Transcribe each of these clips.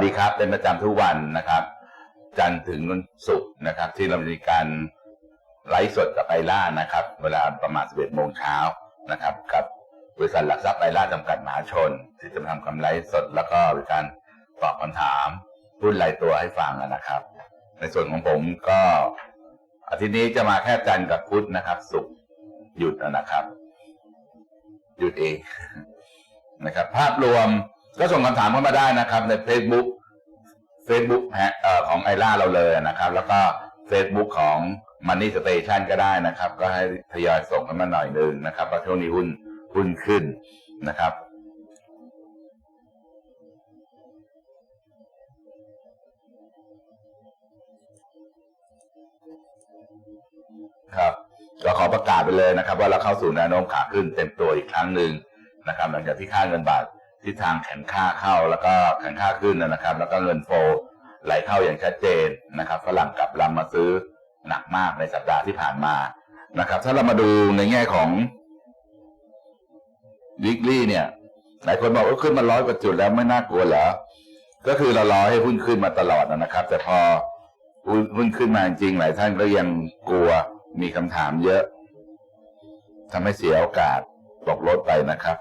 สวัสดีครับเป็นประจำทุกวันนะครับ จันทร์ถึงวันศุกร์นะครับ ที่เรามีการไลฟ์สดกับไอล่านะครับ เวลาประมาณ 11โมงเช้านะครับ กับบริษัทหลักทรัพย์ไอล่าจำกัดมหาชน ที่จะทำกำไรสดแล้วก็มีการตอบคำถามหุ้นรายตัวให้ฟังนะครับ ในส่วนของผมก็อาทิตย์นี้จะมาแค่จันทร์กับพุธนะครับ ศุกร์หยุดนะครับ หยุดเองนะครับ ภาพรวม ก็ส่งคำถามเข้ามาได้นะครับ ใน Facebook Facebook ฮะเอ่อของไอล่าเราเลยนะครับ แล้วก็ Facebook ของ Money Station ก็ได้นะครับ ก็ให้ทยอยส่งกันมาหน่อยหนึ่งนะครับเพราะช่วงนี้หุ้นหุ้นขึ้นนะครับ ครับก็ขอประกาศไปเลยนะครับ ว่าเราเข้าสู่แนวโน้มขาขึ้นเต็มตัวอีกครั้งหนึ่งนะครับ หลังจากที่ค่าเงินบาท ทิศทางแข็งค่าเข้าแล้วก็แข็งค่าขึ้นนะครับ แล้วก็เงินโฟไหลเข้าอย่างชัดเจนนะครับฝรั่งกลับลำมาซื้อหนักมากในสัปดาห์ที่ผ่านมานะครับ ถ้าเรามาดูในแง่ของวิกลี่เนี่ยหลายคนบอกว่าขึ้นมาร้อยกว่าจุดแล้วไม่น่ากลัวเหรอก็คือเรารอให้หุ้นขึ้นมาตลอดนะครับ แต่พอหุ้นขึ้นมาจริงๆหลายท่านก็ยังกลัวมีคำถามเยอะทำให้เสียโอกาสตกรถไปนะครับ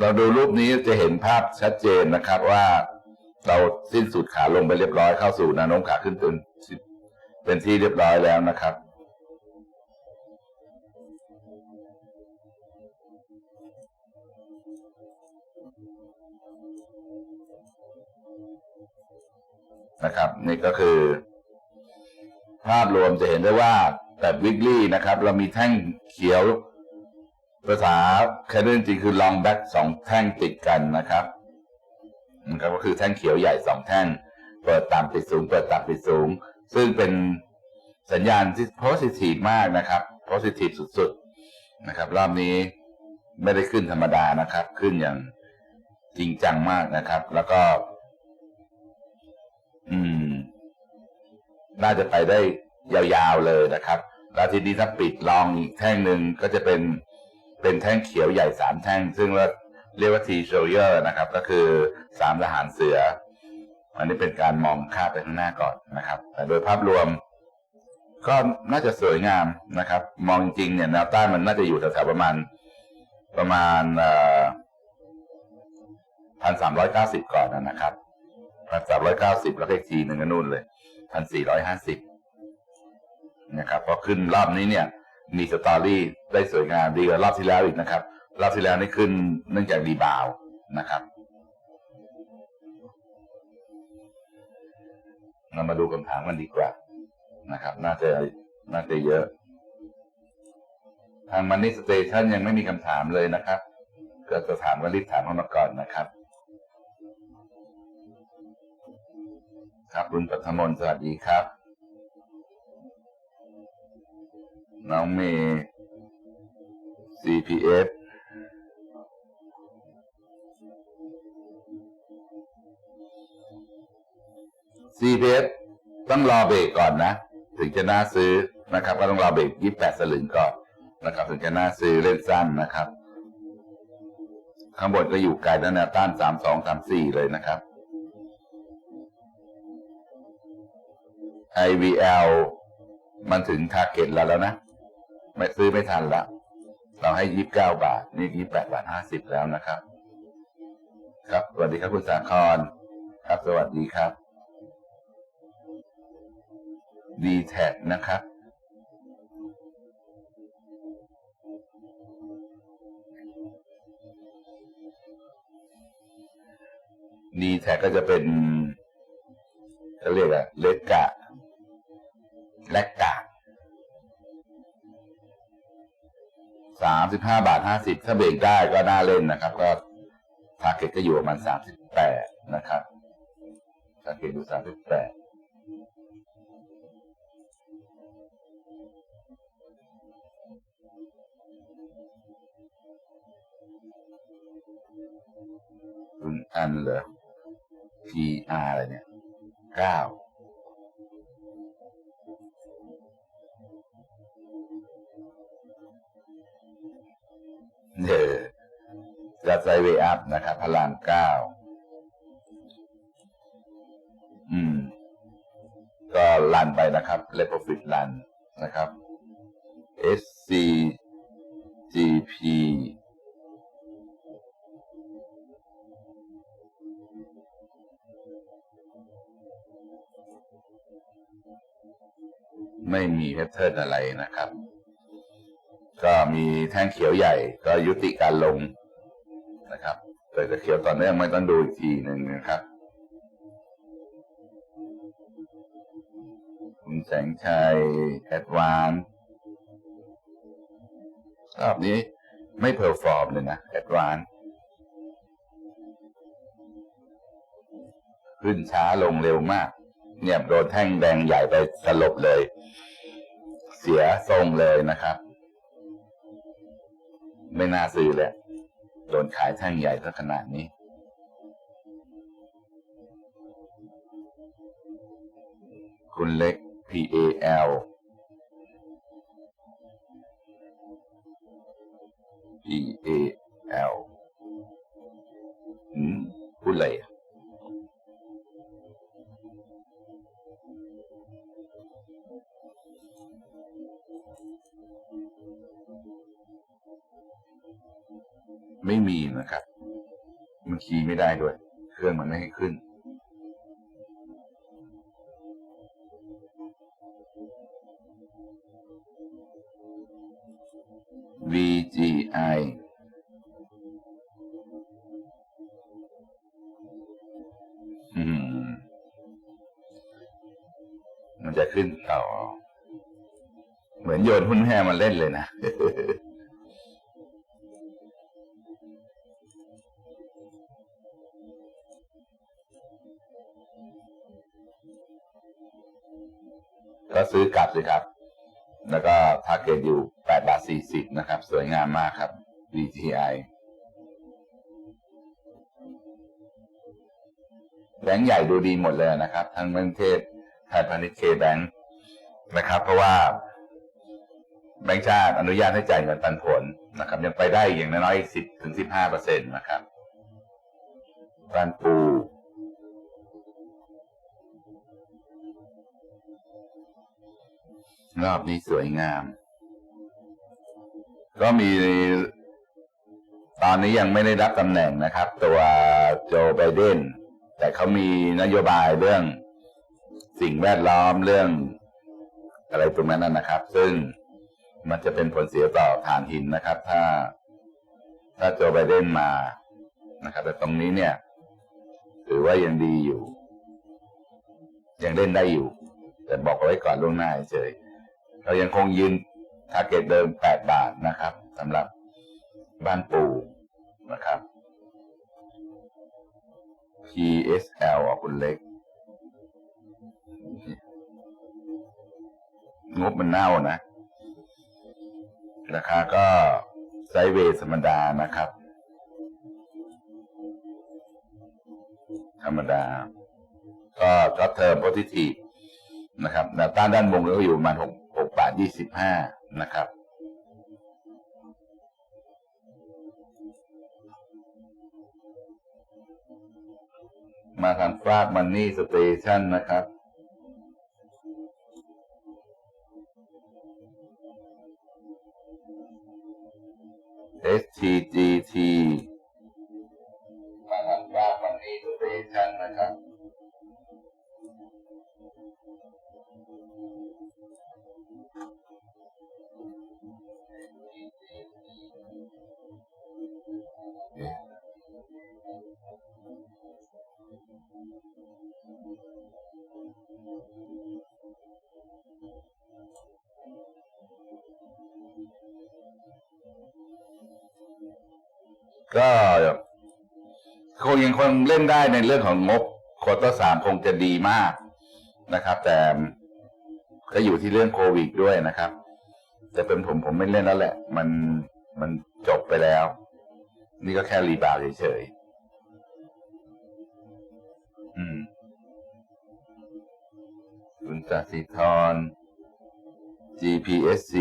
เราดูรูปนี้จะเห็นภาพชัดเจนนะครับว่าเราสิ้นสุดขาลงไปเรียบร้อยเข้าสู่แนวโน้มขาขึ้นเป็นเป็นที่เรียบร้อยแล้วนะครับ นะครับ นี่ก็คือ ภาพรวมจะเห็นได้ว่าแบบวิกลี่นะครับ เรามีแท่งเขียว ภาษาแคนาดจริงคือ long back สองแท่งติดกันนะครับนะครับก็คือแท่งเขียวใหญ่สองแท่ง เปิดต่ำปิดสูง เปิดต่ำปิดสูง ซึ่งเป็นสัญญาณที่ positive มากนะครับ positive สุดๆนะครับ รอบนี้ไม่ได้ขึ้นธรรมดานะครับ ขึ้นอย่างจริงจังมากนะครับ แล้วก็ อืม น่าจะไปได้ยาวๆเลยนะครับ แล้วทีนี้ถ้าปิดลองอีกแท่งหนึ่งก็จะเป็น เป็นแท่งเขียวใหญ่สามแท่ง ซึ่งว่าเรียกว่าทีโชเยอร์นะครับ ก็คือสามทหารเสือ อันนี้เป็นการมองข้าไปข้างหน้าก่อนนะครับ แต่โดยภาพรวม ก็น่าจะสวยงามนะครับ มองจริงๆเนี่ยแนวต้านมันน่าจะอยู่แถวๆประมาณประมาณพันสามร้อยเก้าสิบก่อนนะครับพันสามร้อยเก้าสิบแล้วก็อีกทีหนึ่งก็นู่นเลยพันสี่ร้อยห้าสิบนะครับพอขึ้นรอบนี้เนี่ย มีสตอรี่ได้สวยงามดีกว่ารอบที่แล้วอีกนะครับ รอบที่แล้วนี่ขึ้นเนื่องจากรีบาวนะครับเรามาดูคำถามกันดีกว่านะครับ น่าจะน่าจะเยอะ ทางมันนี่สเตชันยังไม่มีคำถามเลยนะครับ ก็จะถามก็รีบถามเข้ามาก่อนนะครับ ครับคุณปัทมนต์สวัสดีครับ น้องเมย์ CPF ซีพีเอสต้องรอเบรกก่อนนะ ถึงจะน่าซื้อนะครับ ก็ต้องรอเบรกยี่แปดสลึงก่อนนะครับ ถึงจะน่าซื้อเล่นสั้นนะครับ ข้างบนก็อยู่ไกลนั่นนะต้านสามสองสามสี่เลยนะครับ IVL มันถึงทาร์เก็ตเราแล้วนะ ไม่ซื้อไม่ทันละเราให้ยี่บเก้าบาท นี่ยี่แปดบาทห้าสิบแล้วนะครับ ครับ สวัสดีครับคุณสาคร ครับ สวัสดีครับ ดีแท็นะครับดีแท็ก็จะเป็นเขาเรียกอะเลกกะแลกกะ สามสิบห้าบาทห้าสิบถ้าเบรกได้ก็น่าเล่นนะครับ ก็ทาร์เก็ตก็อยู่ประมาณสามสิบแปดนะครับทาร์เก็ตอยู่สามสิบแปดคุณอันเหรอ PR อะไรเนี่ยเก้า เออแสจะไซเวอัพนะครับพลามเก้าอืม ก็ลันไปนะครับเลปฟิตลันนะครับ SC GP ไม่มีแพทเทิร์นอะไรนะครับ ก็มีแท่งเขียวใหญ่ก็ยุติการลงนะครับ แต่จะเขียวต่อเนื่องไม่ต้องดูอีกทีหนึ่งนะครับคุณแสงชัยแอดวานรอบนี้ไม่เพอร์ฟอร์มเลยนะแอดวานขึ้นช้าลงเร็วมาก เนี่ยโดนแท่งแดงใหญ่ไปสลบเลย เสียทรงเลยนะครับ ไม่น่าซื้อเละโดนขายแท่งใหญ่ซะขนาดนี้ คุณเล็ก P A L P A L อืมพูดอะไรอะ ไม่มีนะครับ มันคีย์ไม่ได้ด้วย เครื่องมันไม่ให้ขึ้น VGI อืมมันจะขึ้นต่อ เหมือนโยนหุ้นแห่มาเล่นเลยนะ ก็ซื้อกลับสิครับ แล้วก็ทาร์เก็ตอยู่8บาท40นะครับ สวยงามมากครับ VTI แบงก์ใหญ่ดูดีหมดเลยนะครับ ทั้งเมืองเทศไทยพาณิชย์เคแบงก์นะครับ เพราะว่าแบงก์ชาติอนุญาตให้จ่ายเงินปันผลนะครับ ยังไปได้อย่างน้อยๆ10ถึง15เปอร์เซ็นต์นะครับปันปู รอบนี้สวยงาม ก็มี ตอนนี้ยังไม่ได้รับตำแหน่งนะครับ ตัวโจไบเดนแต่เขามีนโยบายเรื่องสิ่งแวดล้อมเรื่อง อะไรตรงนั้นนะครับ ซึ่งมันจะเป็นผลเสียต่อฐานหินนะครับ ถ้า ถ้าโจไบเดนมานะครับ แต่ตรงนี้เนี่ยถือว่ายังดีอยู่ ยังเล่นได้อยู่ แต่บอกเอาไว้ก่อนล่วงหน้าเฉย เรายังคงยืนทาร์เก็ตเดิม 8 บาทนะครับสำหรับบ้านปูนะครับ PSL อะคุณเล็ก งบมันเน่านะ ราคาก็ไซเวย์ธรรมดานะครับ ธรรมดา ก็จ็อบเทอมโพซิทีฟนะครับแนวต้านด้านบนก็อยู่ประมาณหก ยี่สิบห้านะครับ มาทางฟากมันนี่สเตชันนะครับ STGT ก็คงยังคงเล่นได้ในเรื่องของงบโคตรสามคงจะดีมากนะครับ แต่ก็อยู่ที่เรื่องโควิดด้วยนะครับ แต่เป็นผมผมไม่เล่นแล้วแหละ มันมันจบไปแล้ว นี่ก็แค่รีบาวด์เฉยๆอืมคุณจัสิธร GPSC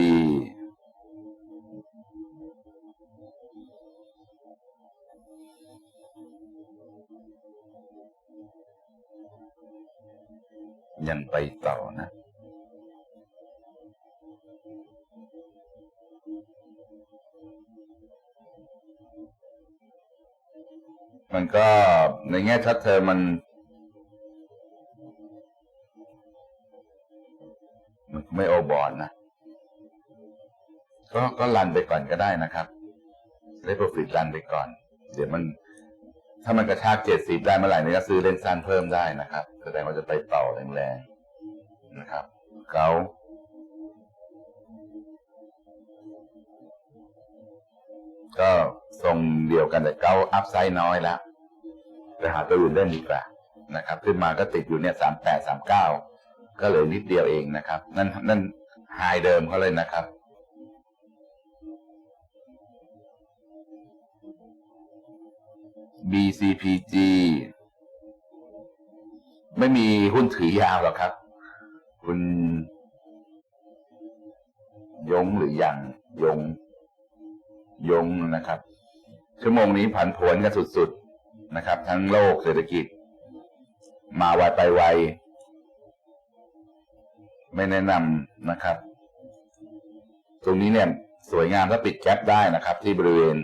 ยังไปต่อนะ มันก็ในแง่ชัดเทอมัน มันไม่โอบอลนะ ก็ก็รันไปก่อนก็ได้นะครับเลโปรฟิตรันไปก่อน เดี๋ยวมัน ถ้ามันกระชากเจ็ดสิบได้เมื่อไหร่นี่ก็ซื้อเล่นสั้นเพิ่มได้นะครับ แสดงว่าจะไปต่อแรงๆนะครับ เกาก็ทรงเดียวกันแต่เกาอัพไซด์น้อยแล้วไปหาตัวอื่นเล่นดีกว่านะครับ ขึ้นมาก็ติดอยู่เนี่ยสามแปดสามเก้าก็เหลยนิดเดียวเองนะครับ นั่นนั่นไฮเดิมเขาเลยนะครับ BCPG ไม่มีหุ้นถือยาวหรอกครับ คุณยงหรือยังยง ยงนะครับ ชั่วโมงนี้ผันผวนกันสุดๆนะครับ ทั้งโลกเศรษฐกิจ มาไวไปไว ไม่แนะนำนะครับ ตรงนี้เนี่ย สวยงามถ้าปิดแก๊ปได้นะครับ ที่บริเวณ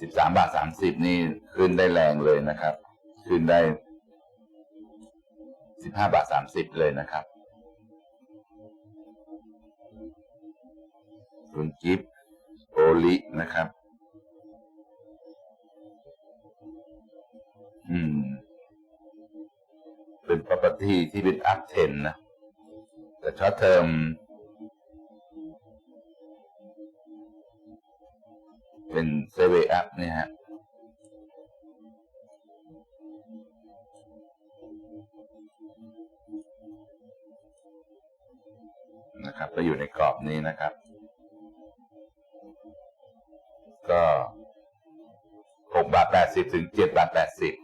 สิบสามบาทสามสิบนี่ขึ้นได้แรงเลยนะครับ ขึ้นได้สิบห้าบาทสามสิบเลยนะครับ คุณกิฟโอลินะครับ อืม เป็น property ที่เป็น up 10 นะ แต่ช็อตเทอม เป็นเซเวอัพเนี่ยฮะนะครับก็อยู่ในกรอบนี้นะครับ ก็หกบาทแปดสิบถึงเจ็ดบาทแปดสิบ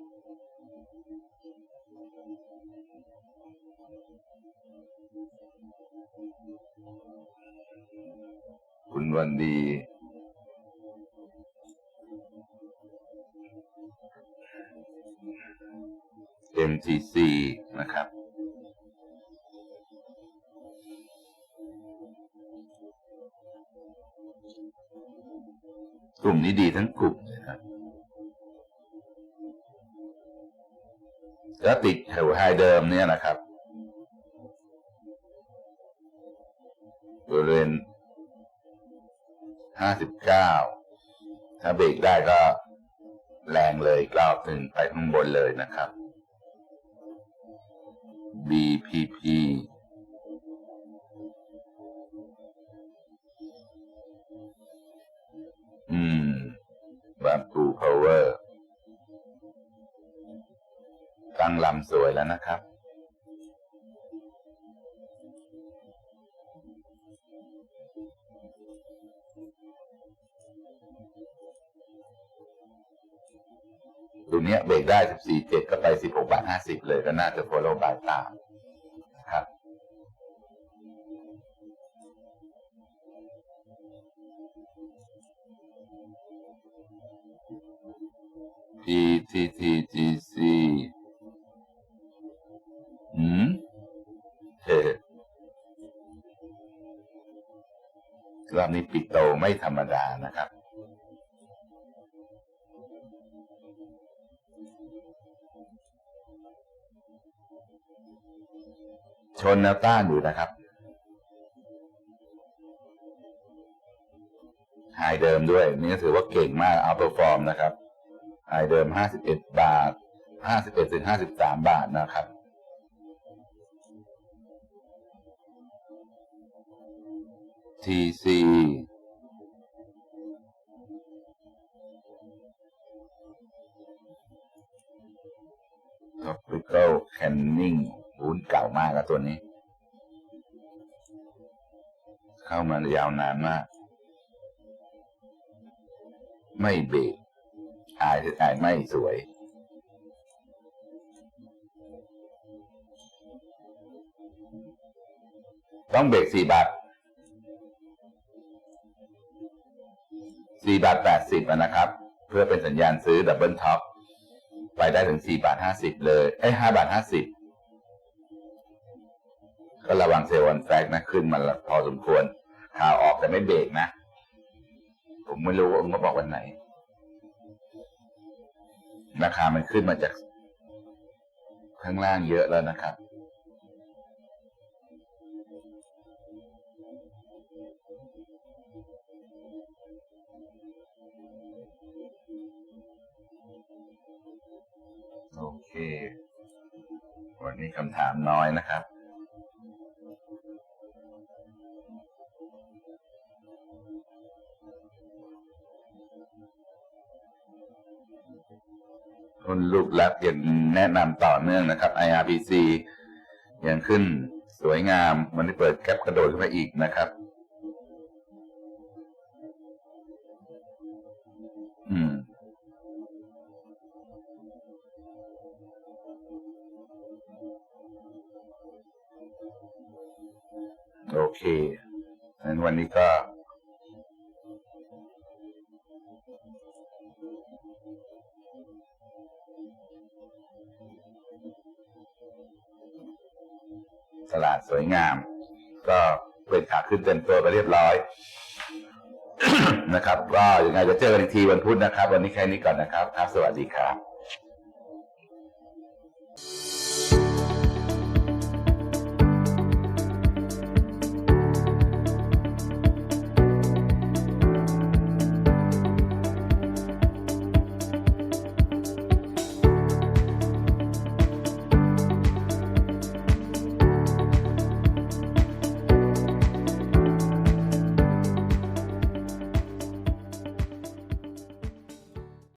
คุณวันดี MTC นะครับ กลุ่มนี้ดีทั้งกลุ่มเลยครับแล้วติดแถวไฮเดิมเนี่ยนะครับบริเวณห้าสิบเก้าถ้าเบรกได้ก็แรงเลยกรอบหนึ่งไปข้างบนเลยนะครับ BPP อืมบามปูพาวเวอร์ตั้งลำสวยแล้วนะครับ ได้ 14.7 ก็ไป 16บาท50 เลยก็น่าจะ follow by ตามนะครับ PTTGC อืมเฮ้รอบนี้ปิดโตไม่ธรรมดานะครับ ชนแนวต้านอยู่นะครับไฮเดิมด้วย นี่ถือว่าเก่งมากเอาเปอร์ฟอร์มนะครับไฮเดิม 51 บาท 51ถึง53 บาทนะครับ TC Tropical Canning หุ้นเก่ามากแล้วตัวนี้ เข้ามายาวนานมาก ไม่เบรกอายอายไม่สวย ต้องเบรกสี่บาทสี่บาทแปดสิบนะครับ เพื่อเป็นสัญญาณซื้อดับเบิลท็อปไปได้ถึงสี่บาทห้าสิบเลย เอ้ห้าบาทห้าสิบ ก็ระวังเซลล์วันแฟกนะขึ้นมาพอสมควรข่าวออกแต่ไม่เบรกนะ ผมไม่รู้ว่าองค์ก็บอกวันไหน ราคามันขึ้นมาจาก ข้างล่างเยอะแล้วนะครับโอเค วันนี้คำถามน้อยนะครับ คุณลูกรักยังแนะนำต่อเนื่องนะครับ IRPC ยังขึ้นสวยงามวันนี้เปิดแคปกระโดดขึ้นมาอีกนะครับ อืมโอเคงั้นวันนี้ก็ ตลาดสวยงาม ก็เป็นขาขึ้นเต็มตัวไปเรียบร้อย นะครับ ก็ยังไงจะเจอกันอีกทีวันพุธนะครับ วันนี้แค่นี้ก่อนนะครับครับสวัสดีครับ